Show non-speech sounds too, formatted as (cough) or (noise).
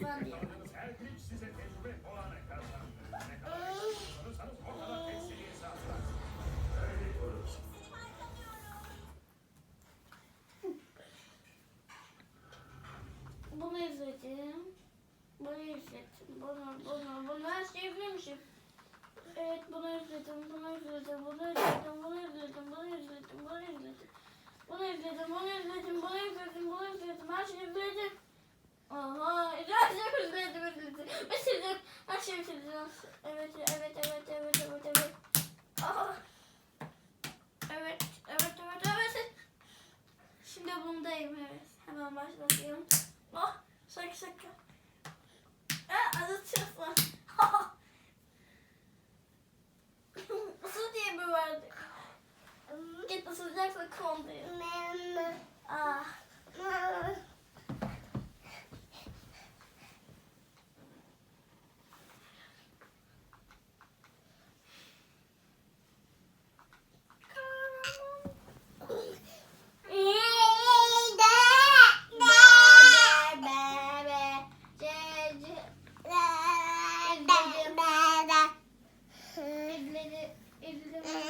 Öyle olur. Bunu izledim. Bunu izledim. Bunu, bunu, bunu her şeyi bilmişim. Evet bunu izledim, bunu izledim, bunu izledim, bunu izledim, bunu izledim, bunu izledim. Bunu izledim, bunu izledim, bunu izledim, bunu izledim, her şeyi izledim. Aha, her şeyi izledim, izledim. Bitirdim, her şeyi bitirdim. Evet, evet, evet, evet, evet, evet. Aha. Evet, evet, evet, evet. Şimdi bundayım, evet. Hemen başlayayım. Oh, şaka şaka. Aa, acıtıyorsun. (laughs) Isır diye mi verdik? Git ısıracaksın kondayı. Ah. Evde